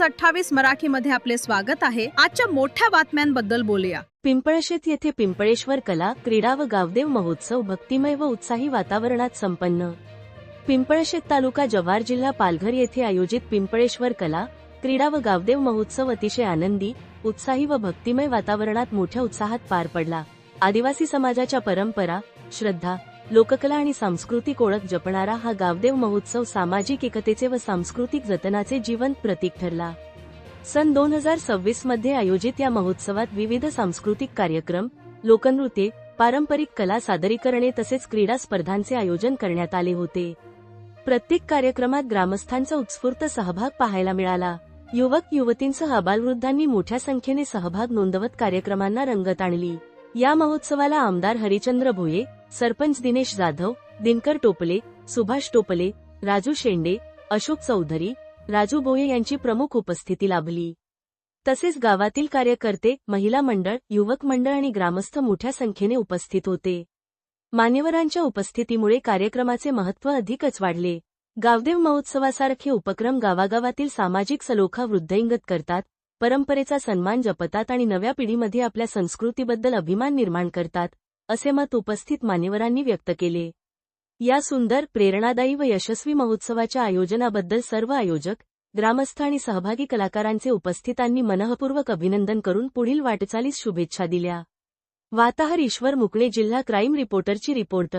News अठ्ठावीस मराठीमध्ये आपले स्वागत आहे. आजच्या मोठ्या बातम्यांबद्दल बोलूया. पिंपळशेत येथे पिंपळेश्वर कला क्रीडा व गावदेव महोत्सव भक्तिमय व उत्साही वातावरणात संपन्न. पिंपळशेत तालुका जव्हार जिल्हा पालघर येथे आयोजित पिंपळेश्वर कला क्रीडा व गावदेव महोत्सव अतिशय आनंदी उत्साही व भक्तिमय वातावरणात मोठ्या उत्साहात पार पडला. आदिवासी समाजाच्या परंपरा श्रद्धा लोककला आणि सांस्कृतिक ओळख जपणारा हा गावदेव महोत्सव सामाजिक एकतेचे व सांस्कृतिक जतनाचे जीवंत प्रतीक ठरला. सन दोन हजार सव्वीसमध्ये आयोजित या महोत्सवात विविध सांस्कृतिक कार्यक्रम लोकनृत्ये पारंपरिक कला सादरीकरणे तसेच क्रीडा स्पर्धांचे आयोजन करण्यात आले होते. प्रत्येक कार्यक्रमात ग्रामस्थांचा उत्स्फूर्त सहभाग पाहायला मिळाला. युवक युवतींसह अबालवृद्धांनी मोठ्या संख्येने सहभाग नोंदवत कार्यक्रमांना रंगत आणली. या महोत्सवाला आमदार हरिचंद्र भोये सरपंच दिनेश जाधव दिनकर टोपले सुभाष टोपले राजू शेंडे अशोक चौधरी राजू भोये यांची प्रमुख उपस्थिती लाभली. तसेच गावातील कार्यकर्ते महिला मंडळ युवक मंडळ आणि ग्रामस्थ मोठ्या संख्येने उपस्थित होते. मान्यवरांच्या उपस्थितीमुळे कार्यक्रमाचे महत्त्व अधिकच वाढले. गावदेव महोत्सवासारखे उपक्रम गावागावातील सामाजिक सलोखा वृद्धिंगत करतात परंपरेचा सन्मान जपतात आणि नव्या पिढीमध्ये आपल्या संस्कृतीबद्दल अभिमान निर्माण करतात. असे मत उपस्थित मान्यवरांनी व्यक्त केले. या सुंदर प्रेरणादायी व यशस्वी महोत्सवाच्या आयोजनाबद्दल सर्व आयोजक ग्रामस्थ आणि सहभागी कलाकारांचे उपस्थितांनी मनःपूर्वक अभिनंदन करून पुढील वाटचालीस शुभेच्छा दिल्या. वार्ताहर ईश्वर मुकणे जिल्हा क्राईम रिपोर्टरची रिपोर्ट